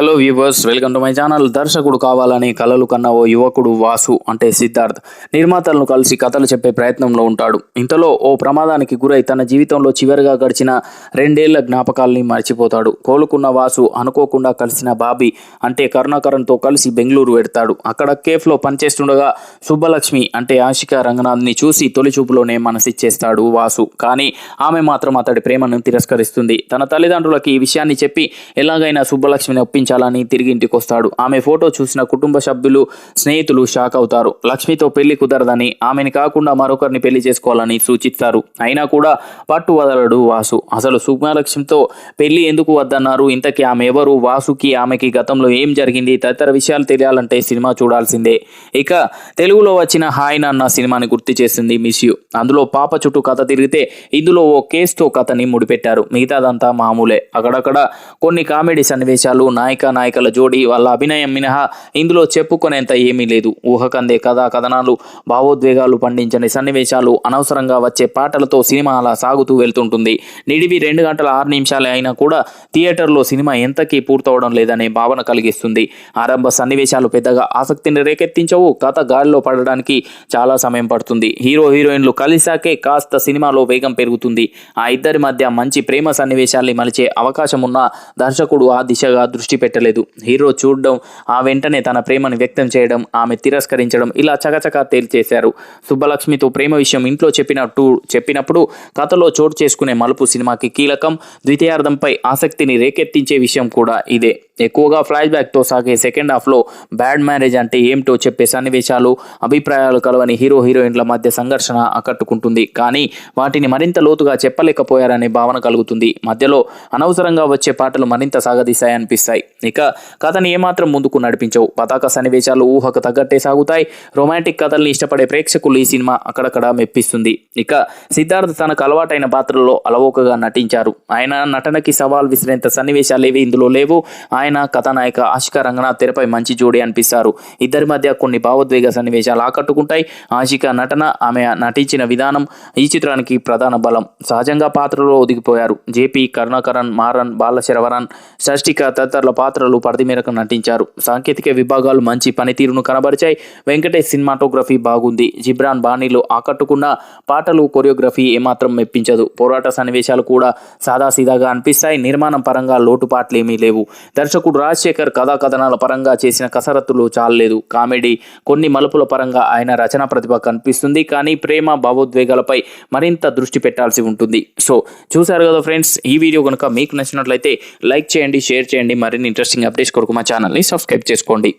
Hello viewers welcome to my channel. దర్శకుడు కావాలని కలలు కన్న ఓ యువకుడు వాసు అంటే సిద్ధార్థ్. నిర్మాతలను కలిసి కథలు చెప్పే ప్రయత్నంలో ఉంటాడు. ఇంతలో ఓ ప్రమాదానికి గురై తన జీవితంలో చివరిగా గడిచిన రెండేళ్ళ జ్ఞాపకాల్ని మర్చిపోతాడు. కోలుకున్న వాసు అనుకోకుండా కలిసిన బాబీ అంటే కరుణాకరణ్తో కలిసి బెంగళూరు వెడతాడు అక్కడ కేఫ్లో పనిచేస్తుండగా సుబ్బలక్ష్మి అంటే ఆశిక రంగనాథ్ని చూసి తొలిచూపులోనే మనసిచ్చేస్తాడు వాసు. కానీ ఆమె మాత్రం అతడి ప్రేమను తిరస్కరిస్తుంది. తన తల్లిదండ్రులకి ఈ విషయాన్ని చెప్పి ఎలాగైనా సుబ్బలక్ష్మిని ఒప్పించి ఒప్పించాలని తిరిగి ఇంటికి వస్తాడు. ఆమె ఫోటో చూసిన కుటుంబ సభ్యులు స్నేహితులు షాక్ అవుతారు. లక్ష్మితో పెళ్ళి కుదరదని ఆమెని కాకుండా మరొకరిని పెళ్ళి చేసుకోవాలని సూచిస్తారు. అయినా కూడా పట్టు వదలడు వాసు. అసలు సుబ్బలక్ష్మితో పెళ్ళి ఎందుకు వద్దన్నారు? ఇంతకీ ఆమె ఎవరు? వాసుకి ఆమెకి గతంలో ఏం జరిగింది? తదితర విషయాలు తెలియాలంటే సినిమా చూడాల్సిందే. ఇక తెలుగులో వచ్చిన హాయ్ నాన్న సినిమాని గుర్తు చేసింది మిస్ యూ అందులో పాప చుట్టూ కథ తిరిగితే ఇందులో ఓ కేసుతో కథని ముడిపెట్టారు. మిగతాదంతా మామూలే. అక్కడక్కడ కొన్ని కామెడీ సన్నివేశాలు నాయక నాయకుల జోడి వాళ్ళ అభినయం మినహా ఇందులో చెప్పుకునేంత ఏమీ లేదు. ఊహకందే కథా కథనాలు భావోద్వేగాలు పండించని సన్నివేశాలు అనవసరంగా వచ్చే పాటలతో సినిమా అలా సాగుతూ వెళ్తుంటుంది. నిడివి రెండు గంటల ఆరు నిమిషాలే అయినా కూడా థియేటర్లో సినిమా ఎంతకీ పూర్తవడం లేదనే భావన కలిగిస్తుంది. ఆరంభ సన్నివేశాలు పెద్దగా ఆసక్తిని రేకెత్తించవు కథ గాలిలో పడడానికి చాలా సమయం పడుతుంది. హీరో హీరోయిన్లు కలిసాకే కాస్త సినిమాలో వేగం పెరుగుతుంది. ఆ ఇద్దరి మధ్య మంచి ప్రేమ సన్నివేశాల్ని మలిచే అవకాశం ఉన్న దర్శకుడు ఆ దిశగా దృష్టి పెట్టలేదు హీరో చూడడం ఆ వెంటనే తన ప్రేమను వ్యక్తం చేయడం ఆమె తిరస్కరించడం ఇలా చకచకా తేల్చేశారు సుబ్బలక్ష్మితో ప్రేమ విషయం ఇంట్లో చెప్పినట్టు చెప్పినప్పుడు కథలో చోటు చేసుకునే మలుపు సినిమాకి కీలకం. ద్వితీయార్థంపై ఆసక్తిని రేకెత్తించే విషయం కూడా ఇదే. ఎక్కువగా ఫ్లాష్ బ్యాక్తో సాగే సెకండ్ హాఫ్లో బ్యాడ్ మ్యారేజ్ అంటే ఏమిటో చెప్పే సన్నివేశాలు అభిప్రాయాలు కలవని హీరో హీరోయిన్ల మధ్య సంఘర్షణ ఆకట్టుకుంటుంది. కానీ వాటిని మరింత లోతుగా చెప్పలేకపోయారనే భావన కలుగుతుంది. మధ్యలో అనవసరంగా వచ్చే పాటలు మరింత సాగదీశాయనిపిస్తాయి ఇక కథని ఏమాత్రం ముందుకు నడిపించవు. పతాక సన్నివేశాలు ఊహకు తగ్గట్టే సాగుతాయి. రొమాంటిక్ కథల్ని ఇష్టపడే ప్రేక్షకులు ఈ సినిమా అక్కడక్కడ మెప్పిస్తుంది. ఇక సిద్ధార్థ్ తనకు అలవాటైన పాత్రలో అలవోకగా నటించారు. ఆయన నటనకి సవాల్ విసిరేంత సన్నివేశాలు ఏవి ఇందులో లేవు. ఆయన కథానాయక ఆశిక రంగనాథ్ తెరపై మంచి జోడి అనిపిస్తారు. ఇద్దరి మధ్య కొన్ని భావోద్వేగ సన్నివేశాలు ఆకట్టుకుంటాయి. ఆశిక నటన ఆమె నటించిన విధానం ఈ చిత్రానికి ప్రధాన బలం. సహజంగా పాత్రలో ఒదిగిపోయారు. జేపీ కరుణాకరణ్ మారన్ బాలశరవరన్ షష్టిక తదితరుల పాత్రలు పరిధి మేరకు నటించారు. సాంకేతిక విభాగాలు మంచి పనితీరును కనబరిచాయి. వెంకటేష్ సినిమాటోగ్రఫీ బాగుంది. జిబ్రాన్ బాణీలు ఆకట్టుకున్న పాటలు కొరియోగ్రఫీ ఏమాత్రం మెప్పించదు. పోరాట సన్నివేశాలు కూడా సాదాసీదాగా అనిపిస్తాయి. నిర్మాణం పరంగా లోటుపాట్లు ఏమీ లేవు దర్శకుడు రాజశేఖర్ కథా కథనాల పరంగా చేసిన కసరత్తులు చాలలేదు. కామెడీ కొన్ని మలుపుల పరంగా ఆయన రచనా ప్రతిభ కనిపిస్తుంది. కానీ ప్రేమ భావోద్వేగాలపై మరింత దృష్టి పెట్టాల్సి ఉంటుంది. సో చూసారు కదా ఫ్రెండ్స్ ఈ వీడియో కనుక మీకు నచ్చినట్లయితే లైక్ చేయండి షేర్ చేయండి. మరిన్ని ఇంట్రెస్టింగ్ అప్డేట్స్ కొరకు మా ఛానల్ని సబ్స్క్రైబ్ చేసుకోండి.